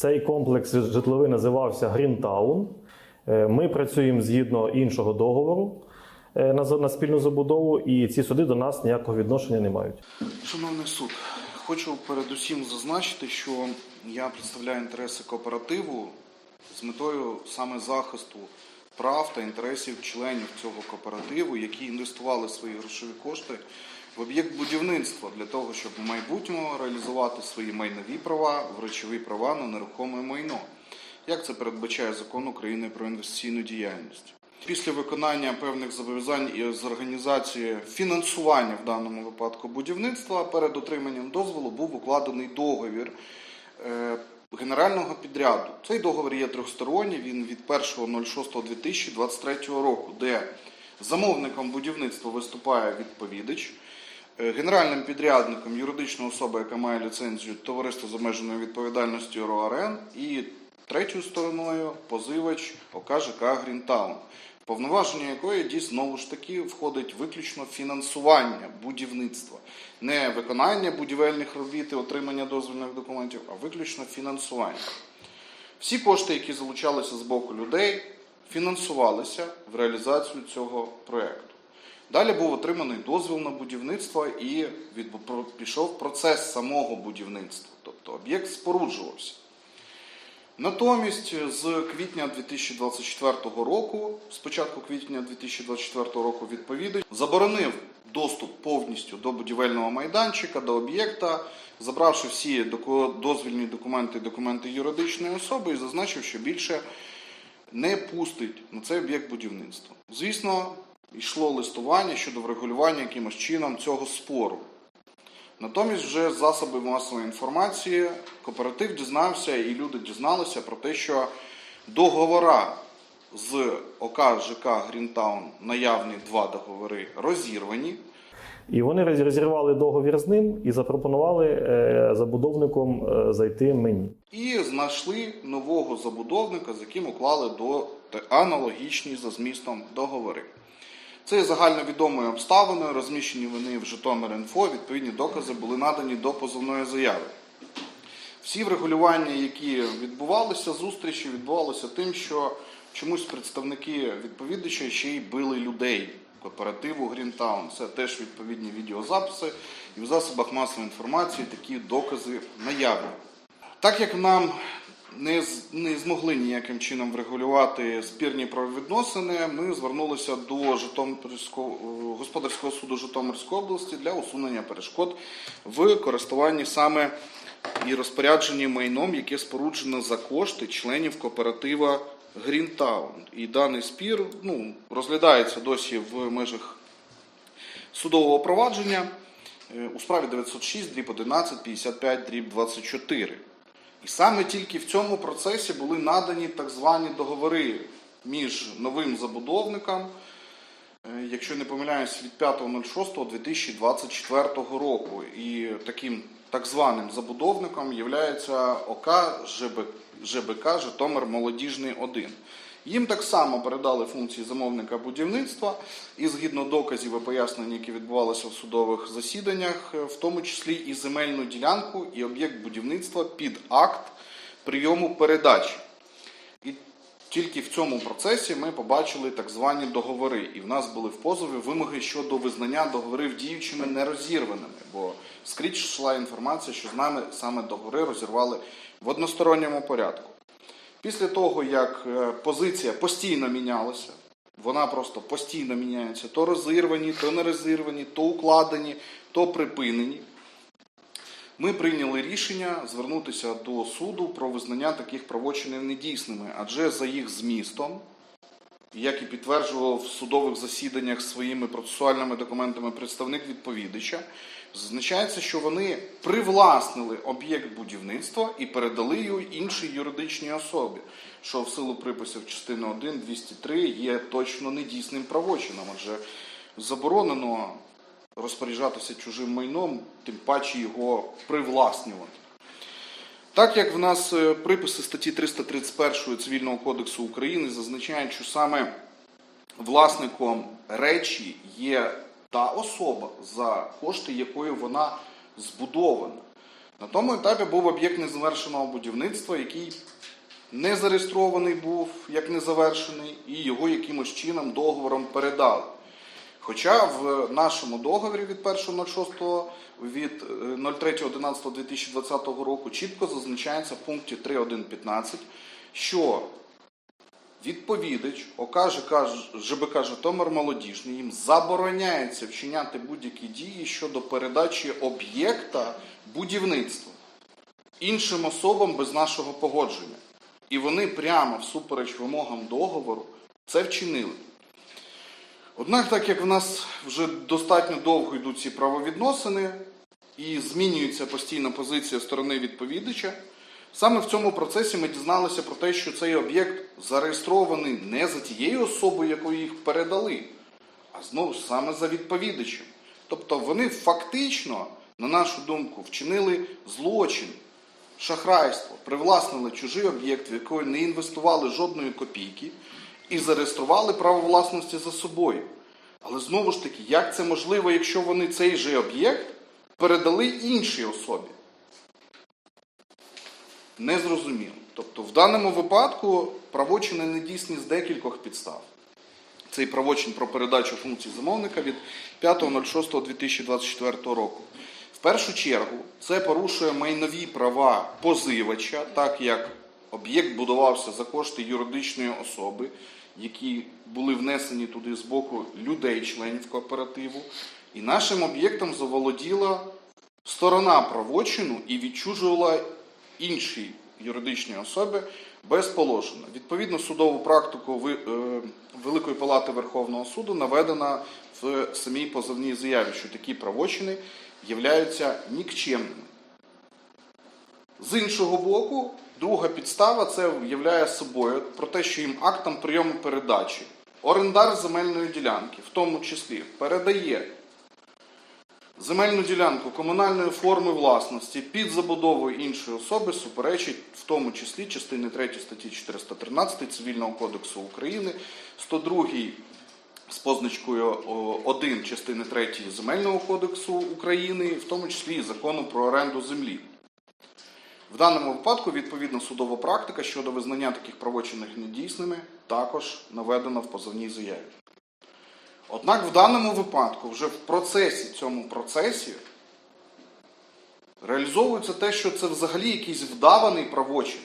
Цей комплекс житловий називався Грінтаун. Е, Ми працюємо згідно іншого договору е, на спільну забудову, і ці суди до нас ніякого відношення не мають. Шановний суд, хочу передусім зазначити, що я представляю інтереси кооперативу з метою саме захисту прав та інтересів членів цього кооперативу, які інвестували свої грошові кошти в об'єкт будівництва для того, щоб в майбутньому реалізувати свої майнові права в речові права на нерухоме майно, як це передбачає закон України про інвестиційну діяльність. Після виконання певних зобов'язань і з організації фінансування в даному випадку будівництва перед отриманням дозволу був укладений договір е, генерального підряду. Цей договір є трьохсторонній, він від 1.06.2023 року, де замовником будівництва виступає відповідач. Е, Генеральним підрядником юридична особа, яка має ліцензію товариство з обмеженою відповідальністю РОАРН, і третьою стороною позивач ОК ЖК Грінтаун, повноваження якої дійсно знову ж таки входить виключно фінансування будівництва, не виконання будівельних робіт і отримання дозвільних документів, а виключно фінансування. Всі кошти, які залучалися з боку людей, фінансувалися в реалізацію цього проєкту. Далі був отриманий дозвіл на будівництво і пішов процес самого будівництва, тобто об'єкт споруджувався. Натомість з квітня 2024 року, з початку квітня 2024 року, відповідач заборонив доступ повністю до будівельного майданчика, до об'єкта, забравши всі дозвільні документи, документи юридичної особи і зазначив, що більше не пустить на цей об'єкт будівництва. Звісно, йшло листування щодо врегулювання якимось чином цього спору. Натомість, вже з засоби масової інформації кооператив дізнався і люди дізналися про те, що договора з ОК ЖК Грінтаун, наявні два договори, розірвані. І вони розірвали договір з ним і запропонували е, забудовником е, зайти мені. І знайшли нового забудовника, з яким уклали до аналогічні за змістом договори. Це є загальновідомою обставиною, розміщені вони в Житомир.Інфо, відповідні докази були надані до позовної заяви. Всі врегулювання, які відбувалися, зустрічі відбувалися тим, що чомусь представники відповідача ще й били людей кооперативу Грінтаун. Це теж відповідні відеозаписи, і в засобах масової інформації такі докази наявні. Так як нам не, не змогли ніяким чином врегулювати спірні правовідносини, ми звернулися до Житомирського е, господарського суду Житомирської області для усунення перешкод в користуванні саме і розпорядженні майном, яке споруджено за кошти членів кооператива Грінтаун. І даний спір ну, розглядається досі в межах судового провадження е, у справі 906 дріб 11 55 дріб 24. І саме тільки в цьому процесі були надані так звані договори між новим забудовником, е, якщо не помиляюсь, від 5.06.2024 року. І таким так званим забудовником є ОК ЖБ, ЖБК Житомир Молодіжний 1. Їм так само передали функції замовника будівництва, і згідно доказів і пояснень, які відбувалися в судових засіданнях, е, в тому числі і земельну ділянку, і об'єкт будівництва під акт прийому передачі. І тільки в цьому процесі ми побачили так звані договори. І в нас були в позові вимоги щодо визнання договорів діючими нерозірваними, бо скрізь йшла інформація, що з нами саме договори розірвали в односторонньому порядку. Після того, як е, позиція постійно мінялася, вона просто постійно міняється, то розірвані, то не розірвані, то укладені, то припинені. Ми прийняли рішення звернутися до суду про визнання таких правочинів недійсними, адже за їх змістом, як і підтверджував в судових засіданнях своїми процесуальними документами представник відповідача, зазначається, що вони привласнили об'єкт будівництва і передали його іншій юридичній особі, що в силу приписів частини 1 203 є точно недійсним правочином, адже заборонено розпоряджатися чужим майном, тим паче його привласнювати. Так як в нас е, приписи статті 331 Цивільного кодексу України зазначають, що саме власником речі є та особа, за кошти якої вона збудована, На тому етапі був об'єкт незавершеного будівництва, який не зареєстрований був як незавершений, і його якимось чином договором передали. Хоча в нашому договорі від 1.06 від е, 03.11.2020 року чітко зазначається в пункті 3.1.15, що відповідач ОК ЖК ЖБК Житомир Молодіжний їм забороняється вчиняти будь-які дії щодо передачі об'єкта будівництва іншим особам без нашого погодження. І вони прямо всупереч вимогам договору це вчинили. Однак, так як в нас вже достатньо довго йдуть ці правовідносини і змінюється постійна позиція сторони відповідача, саме в цьому процесі ми дізналися про те, що цей об'єкт зареєстрований не за тією особою, якою їх передали, а знову саме за відповідачем. Тобто вони фактично, на нашу думку, вчинили злочин, шахрайство, привласнили чужий об'єкт, в який не інвестували жодної копійки, і зареєстрували право власності за собою. Але знову ж таки, як це можливо, якщо вони цей же об'єкт передали іншій особі? Незрозуміло. Тобто, в даному випадку правочини недійсні з декількох підстав. Цей правочин про передачу функцій замовника від 5.06.2024 року. В першу чергу це порушує майнові права позивача, так як об'єкт будувався за кошти юридичної особи, які були внесені туди з боку людей, членів кооперативу. І нашим об'єктом заволоділа сторона правочину і відчужувала іншій юридичній особи без положення. Відповідно, судову практику е, Великої Палати Верховного суду наведена в самій позовній заяві, що такі правочини являються нікчемними. З іншого боку, друга підстава це являє собою про те, що їм актом прийому передачі орендар земельної ділянки, в тому числі, передає земельну ділянку комунальної форми власності під забудовою іншої особи суперечить в тому числі частини 3 статті 413 Цивільного кодексу України, 102 з позначкою 1 частини 3 Земельного кодексу України, в тому числі і закону про оренду землі. В даному випадку, відповідна судова практика щодо визнання таких правочинних недійсними також наведена в позовній заяві. Однак в даному випадку, вже в процесі, цьому процесі, реалізовується те, що це взагалі якийсь вдаваний правочин.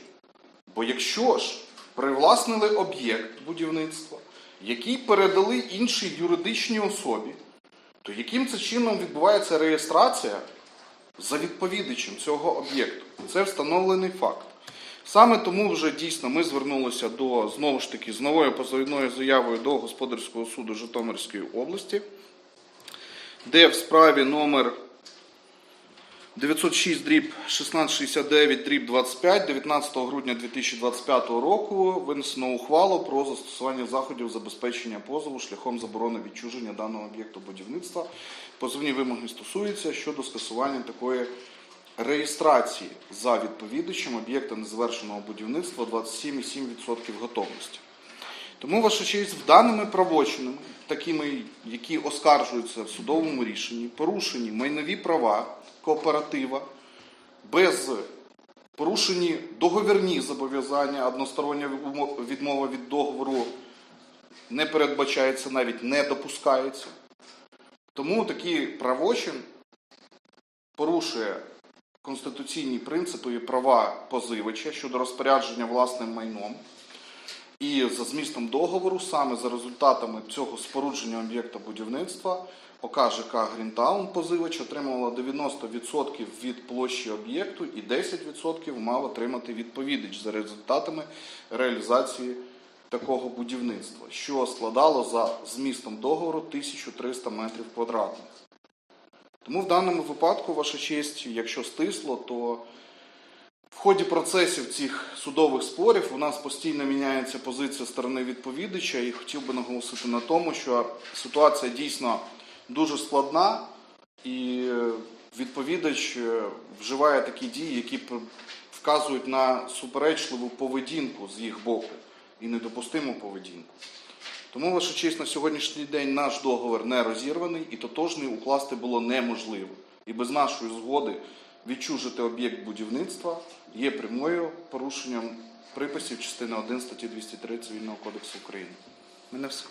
Бо якщо ж привласнили об'єкт будівництва, який передали іншій юридичній особі, то яким це чином відбувається реєстрація за відповідачем цього об'єкту? Це встановлений факт. Саме тому вже дійсно ми звернулися до знову ж таки з новою позовною заявою до Господарського суду Житомирської області, де в справі номер 906 дріб 1669 дріб 25 19 грудня 2025 року винесено ухвалу про застосування заходів забезпечення позову шляхом заборони відчуження даного об'єкту будівництва. Позовні вимоги стосуються щодо скасування такої реєстрації за відповідачем об'єкта незавершеного будівництва 27,7% готовності. Тому, ваша честь, в даними правочинами, такими, які оскаржуються в судовому рішенні, порушені майнові права кооператива без порушені договірні зобов'язання, одностороння відмова від договору не передбачається, навіть не допускається. Тому такий правочин порушує конституційні принципи і права позивача щодо розпорядження власним майном. І за змістом договору, саме за результатами цього спорудження об'єкта будівництва, ОК ЖК Грінтаун позивач отримувала 90% від площі об'єкту і 10% мав отримати відповідач за результатами реалізації такого будівництва, що складало за змістом договору 1300 метрів квадратних. Тому в даному випадку, ваша честь, якщо стисло, то в ході процесів цих судових спорів у нас постійно міняється позиція сторони відповідача, і хотів би наголосити на тому, що ситуація дійсно дуже складна, і відповідач е, вживає такі дії, які вказують на суперечливу поведінку з їх боку і недопустиму поведінку. Тому, ваша честь, на сьогоднішній день наш договір не розірваний і тотожний укласти було неможливо. І без нашої згоди відчужити об'єкт будівництва є прямою порушенням приписів частини 1 статті 203 Цивільного кодексу України. Мене все.